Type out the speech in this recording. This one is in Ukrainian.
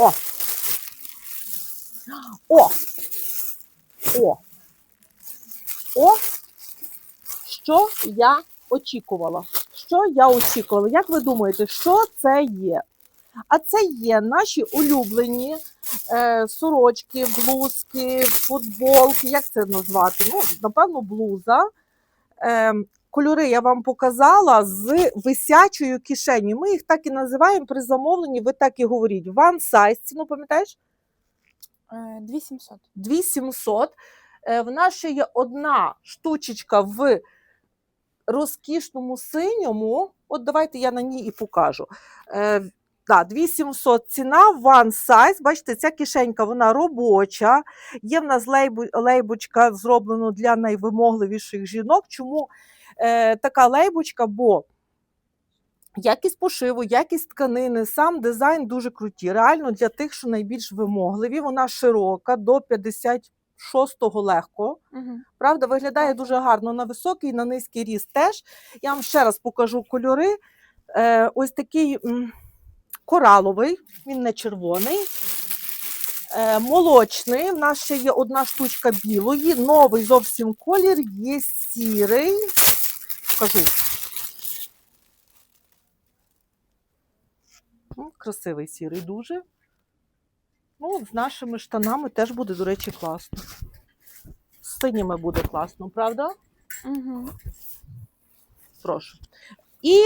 О! О! О! О! Що я очікувала? Що я очікувала? Як ви думаєте, що це є? А це є наші улюблені е, сорочки, блузки, футболки. Як це назвати? Ну, напевно, блуза. Е, кольори я вам показала з висячою кишеню. Ми їх так і називаємо при замовленні. Ви так і говоріть. One size, ціну пам'ятаєш? Е, 2700. 2700. Е, В нас ще є одна штучечка в розкішному синьому. От давайте я на ній і покажу. Е, да, 2700 ціна, one size. Бачите, ця кишенька вона робоча. Є в нас лейбочка зроблена для найвимогливіших жінок. Чому е, така лейбочка? Бо Якість пошиву, якість тканини, сам дизайн дуже круті. Реально для тих, що найбільш вимогливі. Вона широка, до 56-го легко. Угу. Правда, виглядає дуже гарно на високий, на низький ріст теж. Я вам ще раз покажу кольори. Е, ось такий м, кораловий, він не червоний. Е, молочний. В нас ще є одна штучка білої. Новий зовсім колір, є сірий. Покажу. Ну, красивий сірий дуже. Ну, з нашими штанами теж буде, до речі, класно. З синіми буде класно, правда? Угу. Прошу.